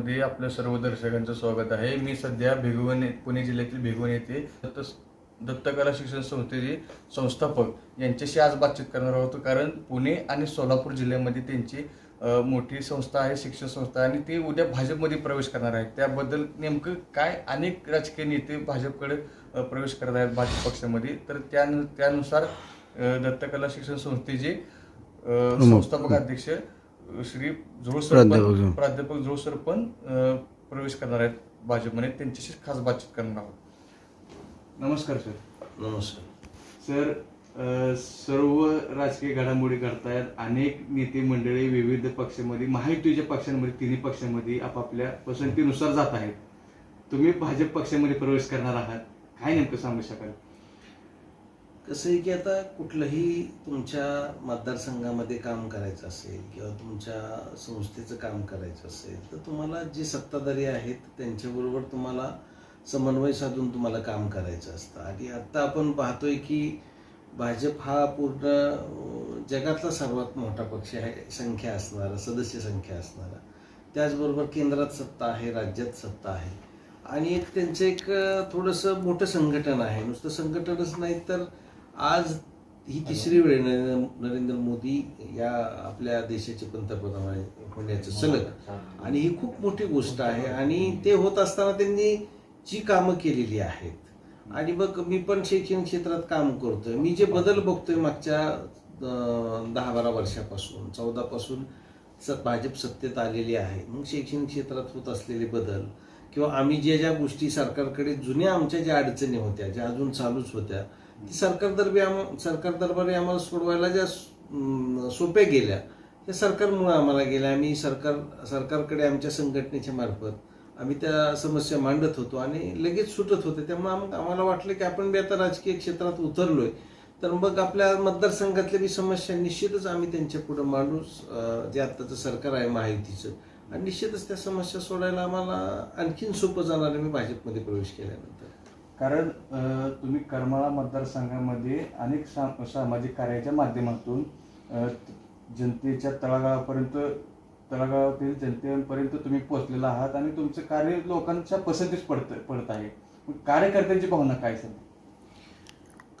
मध्ये आपल्या सर्व दर्शकांचं स्वागत आहे. मी सध्या भिगवण पुणे जिल्ह्यातील भिगवण येथे दत्त दत्तकला शिक्षण संस्थेचे संस्थापक यांच्याशी आज बातचीत करणार आहोत. कारण पुणे आणि सोलापूर जिल्ह्यामध्ये त्यांची मोठी संस्था आहे शिक्षण संस्था आणि ते उद्या भाजपमध्ये प्रवेश करणार आहेत. त्याबद्दल नेमकं काय अनेक राजकीय नेते भाजपकडे प्रवेश करत आहेत भाजप पक्षामध्ये. तर त्यानु त्यानुसार दत्तकला शिक्षण संस्थेचे संस्थापक अध्यक्ष श्री जोळसर प्राध्यापक. पण जोळ. प्राध्यापक जोळसर पण अ, प्रवेश करणार आहेत भाजपमध्ये त्यांच्याशी खास बातचीत करणार आहोत. नमस्कार सर. नमस्कार. सर सर्व राजकीय घडामोडी घडतायत अनेक नेते मंडळी विविध पक्षामध्ये महायुतीच्या पक्षांमध्ये तिन्ही पक्षांमध्ये आपापल्या पसंतीनुसार जात आहेत. तुम्ही भाजप पक्षामध्ये प्रवेश करणार आहात. काय नेमकं सांगू शकाल? कसं आहे की आता कुठलंही तुमच्या मतदारसंघामध्ये काम करायचं असेल किंवा तुमच्या संस्थेचं काम करायचं असेल तर तुम्हाला जे सत्ताधारी आहेत त्यांच्याबरोबर तुम्हाला समन्वय साधून तुम्हाला काम करायचं असतं. आणि आत्ता आपण पाहतोय की भाजप हा पूर्ण जगातला सर्वात मोठा पक्ष आहे संख्या असणारा सदस्य संख्या असणारा. त्याचबरोबर केंद्रात सत्ता आहे राज्यात सत्ता आहे. आणि एक त्यांचं एक थोडंसं मोठं संघटन आहे. नुसतं संघटनच नाही तर आज ही तिसरी वेळ नरेंद्र मोदी या आपल्या देशाचे पंतप्रधान होण्याचं सलग. आणि ही खूप मोठी गोष्ट आहे आणि ते होत असताना त्यांनी जी कामं केलेली आहेत. आणि मग मी पण शैक्षणिक क्षेत्रात काम करतोय. मी जे बदल बघतोय मागच्या दहा बारा वर्षापासून चौदा पासून स भाजप सत्तेत आलेली आहे. मग शैक्षणिक क्षेत्रात होत असलेले बदल किंवा आम्ही ज्या ज्या गोष्टी सरकारकडे जुन्या आमच्या ज्या अडचणी होत्या ज्या अजून चालूच होत्या ती सरकार दरबी आम सरकार दरबारी आम्हाला सोडवायला ज्या सोप्या गेल्या त्या सरकारमुळे आम्हाला गेल्या. आम्ही सरकार सरकारकडे आमच्या संघटनेच्या मार्फत आम्ही त्या समस्या मांडत होतो आणि लगेच सुटत होते. त्यामुळे आम्हाला वाटलं की आपण बी आता राजकीय क्षेत्रात उतरलोय. तर मग आपल्या मतदारसंघातल्या बी समस्या निश्चितच आम्ही त्यांच्या पुढे मांडू जे आत्ताचं सरकार आहे महायुतीचं आणि निश्चितच त्या समस्या सोडायला आम्हाला आणखीन सोपं जाणार आहे मी भाजपमध्ये प्रवेश केल्यानंतर. कारण तुम्ही करमाळा मतदारसंघामध्ये अनेक सामाजिक कार्याच्या माध्यमातून जनतेच्या तळागाळापर्यंत तळागाळातील जनतेपर्यंत तुम्ही पोहोचलेला आहात आणि तुमचं कार्य लोकांच्या पसंतीस पडत पडत आहे. कार्यकर्त्यांची भावना काय सर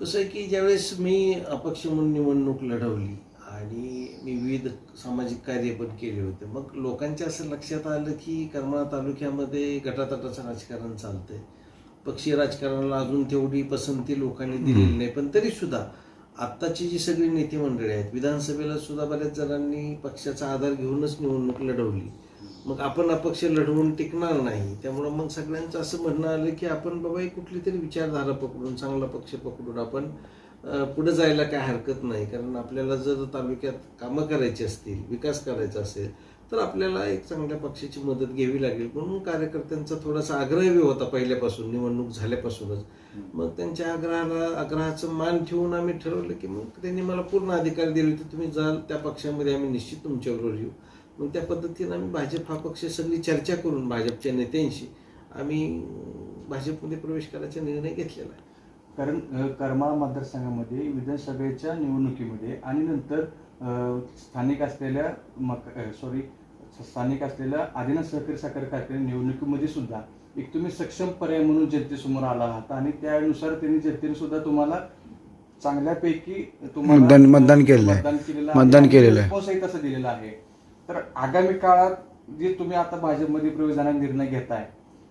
कसं आहे की ज्यावेळेस मी अपक्ष म्हणून निवडणूक लढवली आणि मी विविध सामाजिक कार्य पण केले होते. मग लोकांच्या असं लक्षात आलं की करमाळा तालुक्यामध्ये गटातटाचं राजकारण चालतंय. पक्षीय राजकारणाला अजून तेवढी पसंती लोकांनी दिलेली नाही. पण तरी सुद्धा आत्ताची जी सगळी नेते मंडळी आहेत विधानसभेला सुद्धा बऱ्याच जणांनी पक्षाचा आधार घेऊनच निवडणूक लढवली. मग आपण अपक्ष लढवून टिकणार नाही. त्यामुळं मग सगळ्यांचं असं म्हणणं आलं की आपण बाबा एक कुठली तरी विचारधारा पकडून चांगला पक्ष पकडून आपण पुढे जायला काय हरकत नाही. कारण आपल्याला जर तालुक्यात कामं करायची असतील विकास करायचा असेल तर आपल्याला एक चांगल्या पक्षाची मदत घ्यावी लागेल. म्हणून कार्यकर्त्यांचा थोडासा आग्रहही होता पहिल्यापासून निवडणूक झाल्यापासूनच. मग त्यांच्या आग्रहाला आग्रहाचं मान ठेवून आम्ही ठरवलं की मग त्यांनी मला पूर्ण अधिकार दिले होते. तुम्ही जाल त्या पक्षामध्ये आम्ही निश्चित तुमच्याबरोबर येऊ. मग त्या पद्धतीनं आम्ही भाजप हा पक्ष सगळी चर्चा करून भाजपच्या नेत्यांशी आम्ही भाजपमध्ये प्रवेश करायचा निर्णय घेतलेला आहे. कारण करमाळा मतदारसंघामध्ये विधानसभेच्या निवडणुकीमध्ये आणि नंतर स्थानिक असलेल्या मक सॉरी स्थानिक असलेल्या आदिनाथ सहकारी साखर कारखाने निवडणुकीमध्ये सुद्धा एक तुम्ही सक्षम पर्याय म्हणून जनतेसमोर आला आहात आणि त्यानुसार त्यांनी जनतेने सुद्धा तुम्हाला चांगल्यापैकी तुम्हाला मतदान- केलेलं आहे. मतदान केलेलं आहे. तसं दिलेला आहे तर आगामी काळात जे तुम्ही आता भाजपमध्ये प्रवेश जाण्याचा निर्णय घेताय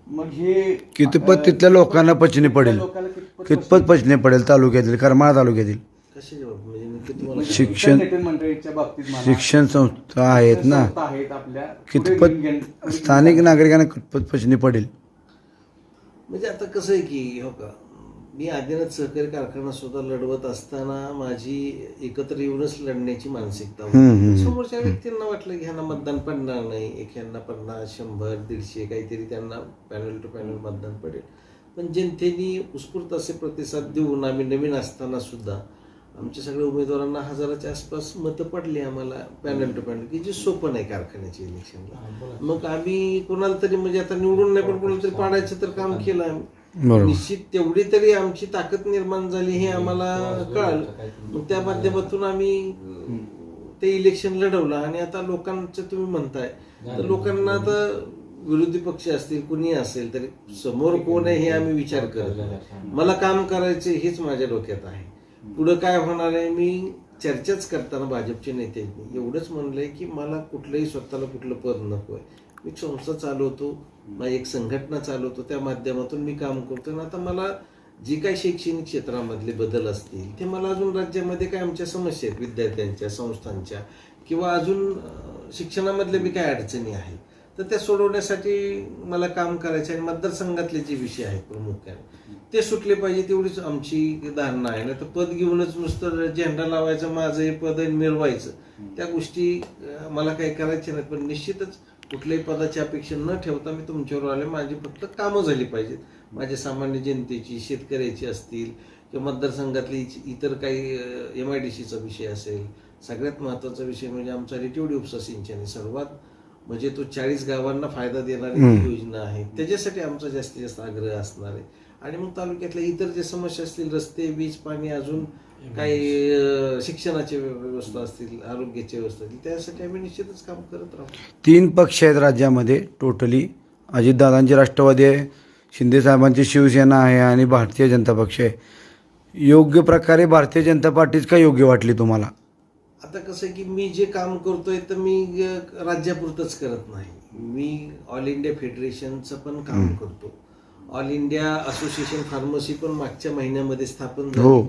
मग हे कितपत तिथल्या लोकांना पचनी पडेल लोकांना कितपत पचनी पडेल तालुक्यातील करमाळा तालुक्यातील? बाबतीत म्हणजे तुम्हाला काय शिक्षण- बाबतीत म्हणा, शिक्षण संस्था आहेत ना. संस्था आहेत आपल्या. पुढे घेऊन- कितपत स्थानिक नागरिकांना कितपत पचनी पडेल? म्हणजे आता कसं आहे की हो का मी आदिनाथ सहकारी कारखाना सुद्धा लढवत असताना माझी एकत्र येऊनच लढण्याची मानसिकता हम्म, हम्म, होती समोरच्या व्यक्तींना वाटलं की ह्यांना मतदान पडणार नाही एक ह्यांना पन्नास शंभर दीडशे काहीतरी त्यांना पॅनल टू पॅनल मतदान पडेल. पण जनतेने उत्स्फूर्त असे प्रतिसाद देऊन आम्ही नवीन असताना सुद्धा आमच्या सगळ्या उमेदवारांना हजाराच्या आसपास मतं पडली आम्हाला पॅनल टू पॅनल की जे सोपं नाही कारखान्याच्या इलेक्शनला मग आम्ही कोणाला तरी म्हणजे आता निवडून नाही पण कोणाला तरी पाडायचं तर काम केलं आम्ही. निश्चित तेवढी तरी आमची ताकद निर्माण झाली हे आम्हाला कळालं. मग त्या माध्यमातून आम्ही ते इलेक्शन लढवलं आणि आता लोकांचं तुम्ही म्हणताय. तर लोकांना आता विरोधी पक्ष असतील कुणी असेल तरी समोर कोण आहे हे आम्ही विचार करत मला काम करायचे हेच माझ्या डोक्यात आहे. पुढं काय होणार आहे? मी चर्चाच करताना भाजपचे नेते एवढंच म्हणलंय की मला कुठलंही स्वतःला कुठलं पद नको आहे. मी संस्था चालवतो माझी एक संघटना चालवतो त्या माध्यमातून मी काम करतो. आणि आता मला जी काही शैक्षणिक क्षेत्रामधले बदल असतील ते मला अजून राज्यामध्ये काय आमच्या समस्या आहेत? विद्यार्थ्यांच्या संस्थांच्या किंवा अजून शिक्षणामधल्या बी काय अडचणी आहेत? तर त्या सोडवण्यासाठी मला काम करायचं आहे. मतदारसंघातले जे विषय आहेत प्रामुख्याने ते सुटले पाहिजे तेवढीच आमची धारणा आहे. ना तर पद घेऊनच नुसतं झेंडा लावायचं माझं हे पद मिळवायचं. त्या गोष्टी मला काही करायच्या नाहीत. पण निश्चितच कुठल्याही पदाची अपेक्षा न ठेवता मी तुमच्यावर आले. माझी फक्त कामं झाली पाहिजेत. माझ्या सामान्य जनतेची शेतकऱ्याची असतील किंवा मतदारसंघातली इतर काही एम आय डी सीचा विषय असेल सगळ्यात महत्त्वाचा विषय म्हणजे आमचा रेटिवडी उपसा सिंचन आहे. सर्वात म्हणजे तो चाळीस गावांना फायदा देणारी योजना आहे. त्याच्यासाठी आमचा जास्तीत जास्त आग्रह असणार आहे. आणि मग तालुक्यातल्या इतर जे समस्या असतील रस्ते वीज पाणी अजून काही शिक्षणाची व्यवस्था असतील आरोग्याची व्यवस्था असतील त्यासाठी आम्ही निश्चितच काम करत राहू. तीन पक्ष आहेत राज्यामध्ये टोटली. अजितदादांची राष्ट्रवादी आहे शिंदेसाहेबांची शिवसेना आहे आणि भारतीय जनता पक्ष आहे. योग्य प्रकारे भारतीय जनता पार्टीच का योग्य वाटली तुम्हाला? आता कसं आहे की मी जे काम करतोय तर मी राज्यापुरतंच करत नाही मी ऑल इंडिया फेडरेशनचं पण काम. करतो ऑल इंडिया असोसिएशन फार्मसी पण मागच्या महिन्यामध्ये स्थापन झाली. हो,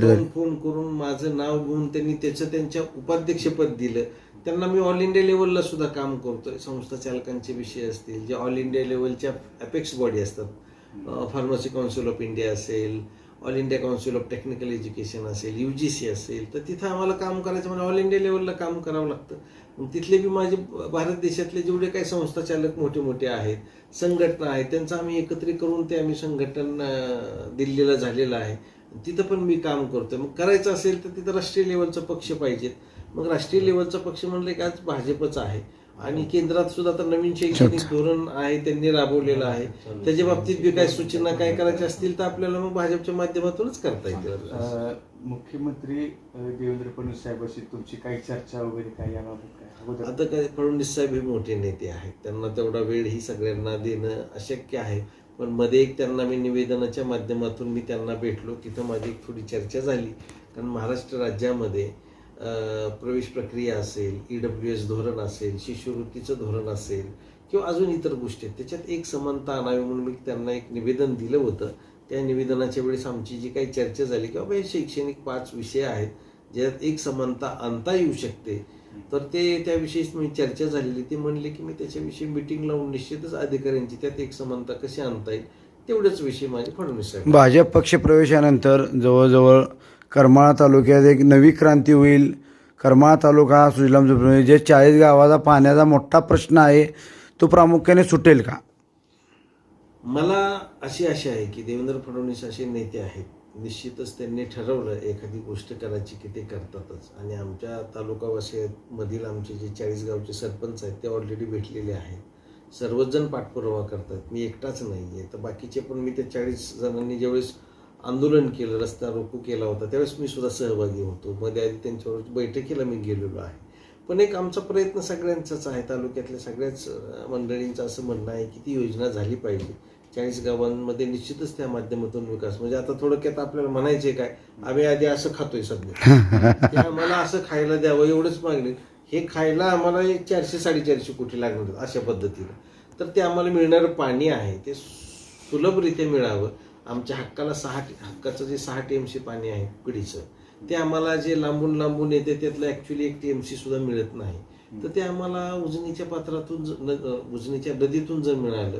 झाली. फोन करून माझं नाव घेऊन त्यांनी त्याचं त्यांच्या उपाध्यक्षपद दिलं त्यांना मी ऑल इंडिया लेवलला सुद्धा काम करतोय संस्था चालकांचे विषय असतील जे ऑल इंडिया लेवलच्या अपेक्स बॉडी असतात फार्मसी काउन्सिल ऑफ इंडिया असेल all India council of technical education असेल यू जी सी असेल तर तिथं आम्हाला काम करायचं म्हणजे ऑल इंडिया लेवलला काम करावं लागतं. तिथले बी माझे भारत देशातले जेवढे काही संस्था चालक मोठे मोठे आहेत संघटना आहेत त्यांचं आम्ही एकत्रित करून ते आम्ही संघटन दिल्लीला झालेलं आहे. तिथं पण मी काम करतोय. मग करायचं असेल तर तिथं राष्ट्रीय लेवलचा पक्ष पाहिजेत. मग राष्ट्रीय लेवलचा पक्ष म्हणलं की आज भाजपच आहे. आणि केंद्रात सुद्धा आता नवीन शैक्षणिक धोरण आहे त्यांनी राबवलेलं आहे. त्याच्या बाबतीत बी काय सूचना काय करायच्या असतील तर आपल्याला मग भाजपच्या माध्यमातूनच करता येतील. मुख्यमंत्री देवेंद्र फडणवीस साहेबांशी तुमची काही चर्चा वगैरे काय याबाबत आता काय फडणवीस साहेब हे मोठे नेते आहेत. त्यांना तेवढा वेळ ही सगळ्यांना देणं अशक्य आहे. पण मध्ये एक त्यांना मी निवेदनाच्या माध्यमातून मी त्यांना भेटलो. तिथं माझी एक थोडी चर्चा झाली. कारण महाराष्ट्र राज्यामध्ये प्रवेश प्रक्रिया असेल ई डब्ल्यू एस धोरण असेल शिष्यवृत्तीचं धोरण असेल किंवा अजून इतर गोष्टी आहेत त्याच्यात एक समानता आणावी म्हणून मी त्यांना एक निवेदन दिलं होतं. त्या निवेदनाच्या वेळेस आमची जी काही चर्चा झाली की बाबा हे शैक्षणिक पाच विषय आहेत ज्यात एक समानता आणता येऊ शकते. तर ते त्याविषयी मी चर्चा झालेली. ते म्हणले की मी त्याच्याविषयी मिटिंग लावून निश्चितच अधिकाऱ्यांची त्यात एक समानता कशी आणता येईल तेवढेच विषय माझे फडणवीस भाजप पक्ष प्रवेशानंतर जवळजवळ करमाळा तालुक्यात एक नवी क्रांती होईल. करमाळा तालुका हा सुजलाम म्हणजे जे चाळीस गावाचा पाण्याचा मोठा प्रश्न आहे तो प्रामुख्याने सुटेल का? मला अशी आशा आहे की देवेंद्र फडणवीस असे नेते आहेत. निश्चितच त्यांनी ठरवलं एखादी गोष्ट करायची की ते करतातच. आणि आमच्या तालुकावासियांमधील आमचे जे चाळीस गावचे सरपंच आहेत ते ऑलरेडी भेटलेले आहेत. सर्वच जण पाठपुरावा करतात मी एकटाच नाही आहे तर बाकीचे पण मी त्या चाळीस जणांनी ज्यावेळेस आंदोलन केलं रस्ता रोको केला होता त्यावेळेस मी सुद्धा सहभागी होतो. मध्ये आधी त्यांच्यावर बैठकीला मी गेलेलो आहे. पण एक आमचा प्रयत्न सगळ्यांचाच आहे तालुक्यातल्या सगळ्याच मंडळींचं असं म्हणणं आहे की ती योजना झाली पाहिजे. चाळीस गावांमध्ये निश्चितच त्या माध्यमातून विकास म्हणजे आता थोडक्यात आपल्याला म्हणायचे काय आम्ही आधी असं खातोय सध्या. आम्हाला असं खायला द्यावं एवढंच मागणी. हे खायला आम्हाला एक चारशे साडेचारशे कोटी लागणार अशा पद्धतीनं. तर ते आम्हाला मिळणारं पाणी आहे ते सुलभरित्या मिळावं. आमच्या हक्काला सहा हक्काचं जे सहा टी एम सी पाणी आहे पिढीचं ते आम्हाला जे लांबून लांबून येते त्यातलं ॲक्च्युली एक टी एम सी सुद्धा मिळत नाही. तर ते आम्हाला उजनीच्या पात्रातून उजनीच्या नदीतून जर मिळालं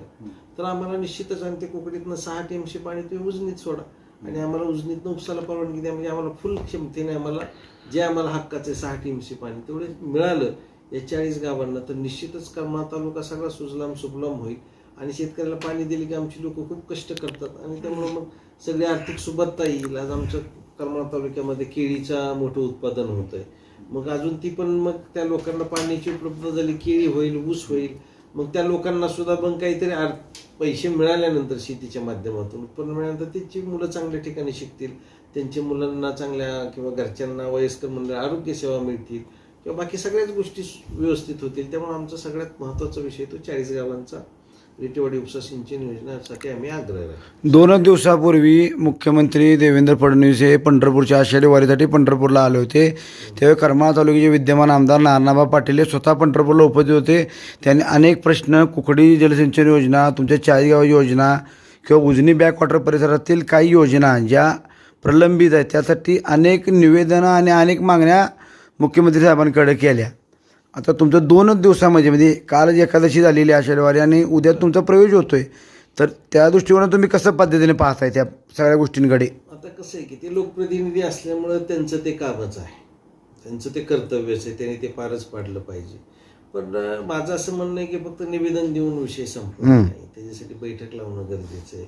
तर आम्हाला निश्चितच आणि ते कोकणीतनं सहा टी एम सी पाणी तुम्ही उजनीत सोडा. आणि आम्हाला उजनीतनं उपसाला परवानगी द्या म्हणजे आम्हाला फुल क्षमतेने आम्हाला जे आम्हाला हक्काचे सहा टी एम सी पाणी तेवढे मिळालं. या चाळीस गावांना तर निश्चितच करमाळा तालुका सगळा सुजलाम सुफलाम होईल. आणि शेतकऱ्याला पाणी दिले की आमची लोक खूप कष्ट करतात. आणि त्यामुळे मग सगळी आर्थिक सुबत्ता येईल. आज आमच्या करमाळा तालुक्यामध्ये केळीचा मोठं उत्पादन होत आहे मग अजून ती पण मग त्या लोकांना पाण्याची उपलब्धता झाली केळी होईल ऊस होईल. मग त्या लोकांना सुद्धा पण काहीतरी आर पैसे मिळाल्यानंतर शेतीच्या माध्यमातून. उत्पन्न मिळाल्यानंतर त्यांची मुलं चांगल्या ठिकाणी शिकतील. त्यांच्या मुलांना चांगल्या किंवा घरच्यांना वयस्कर म्हणलं आरोग्य सेवा मिळतील. किंवा बाकी सगळ्याच गोष्टी व्यवस्थित होतील. त्यामुळे आमचा सगळ्यात महत्त्वाचा विषय तो चाळीस गावांचा विटेवाडी उपसा सिंचन योजनेसाठी आम्ही आग्रह दोनच दिवसापूर्वी मुख्यमंत्री देवेंद्र फडणवीस हे पंढरपूरच्या आषाढी वारीसाठी पंढरपूरला आले होते. त्यावेळी करमाळा तालुक्याचे विद्यमान आमदार नारायणबा पाटील हे स्वतः पंढरपूरला उपस्थित होते. त्यांनी अनेक प्रश्न कुकडी जलसिंचन योजना तुमच्या चाळीसगाव योजना किंवा उजनी बॅकवॉटर परिसरातील काही योजना ज्या प्रलंबित आहेत त्यासाठी अनेक निवेदनं आणि अनेक मागण्या मुख्यमंत्री साहेबांकडे केल्या. आता तुमचं दोनच दिवसामध्ये म्हणजे काल एकादशी झालेली आहे आषाढीवारी आणि उद्या तुमचा प्रवेश होतोय तर त्या दृष्टिकोनात तुम्ही कसं पद्धतीने पाहताय त्या सगळ्या गोष्टींकडे? आता कसं आहे की ते लोकप्रतिनिधी असल्यामुळं त्यांचं ते कामच आहे. त्यांचं ते कर्तव्यच आहे त्यांनी ते पारच पाडलं पाहिजे. पण माझं असं म्हणणं आहे की फक्त निवेदन देऊन विषय संपला. नाही. त्याच्यासाठी बैठक लावणं गरजेचं आहे.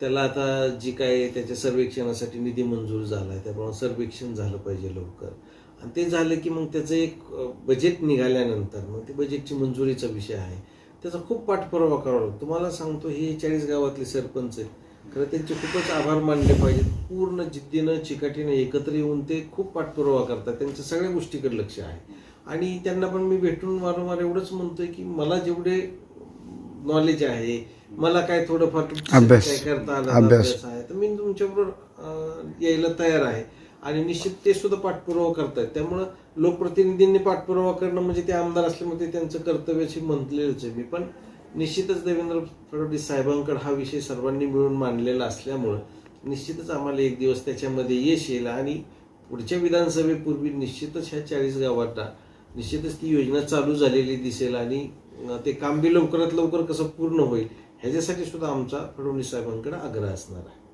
त्याला आता जी काय त्याच्या सर्वेक्षणासाठी निधी मंजूर झाला आहे त्याप्रमाणे सर्वेक्षण झालं पाहिजे लवकर. आणि ते झालं की मग त्याचं एक बजेट निघाल्यानंतर मग ते बजेटची मंजुरीचा विषय आहे. त्याचा खूप पाठपुरावा करावा लागतो. तुम्हाला सांगतो हे चाळीस गावातले सरपंच आहेत. खरं त्यांचे खूपच आभार मानले पाहिजेत. पूर्ण जिद्दीनं चिकाटीनं एकत्र येऊन ते खूप पाठपुरावा करतात. त्यांच्या सगळ्या गोष्टीकडे लक्ष आहे. आणि त्यांना पण मी भेटून वारंवार एवढंच म्हणतोय की मला जेवढे नॉलेज आहे मला काय थोडंफार. काय करता आलं अभ्यास. आहे. तर मी तुमच्याबरोबर यायला तयार आहे. आणि निश्चित ते सुद्धा पाठपुरावा करतायत. त्यामुळं लोकप्रतिनिधींनी पाठपुरावा करणं म्हणजे ते आमदार असल्यामुळे ते त्यांचं कर्तव्याची म्हटलेलंच आहे मी. पण निश्चितच देवेंद्र फडणवीस साहेबांकडे हा विषय सर्वांनी मिळून मांडलेला असल्यामुळं निश्चितच आम्हाला एक दिवस त्याच्यामध्ये यश येईल आणि पुढच्या विधानसभेपूर्वी निश्चितच ह्या चाळीस गावांना निश्चितच ती योजना चालू झालेली दिसेल आणि ते काम बी लवकरात लवकर कसं पूर्ण होईल ह्याच्यासाठी सुद्धा आमचा फडणवीस साहेबांकडे आग्रह असणार आहे.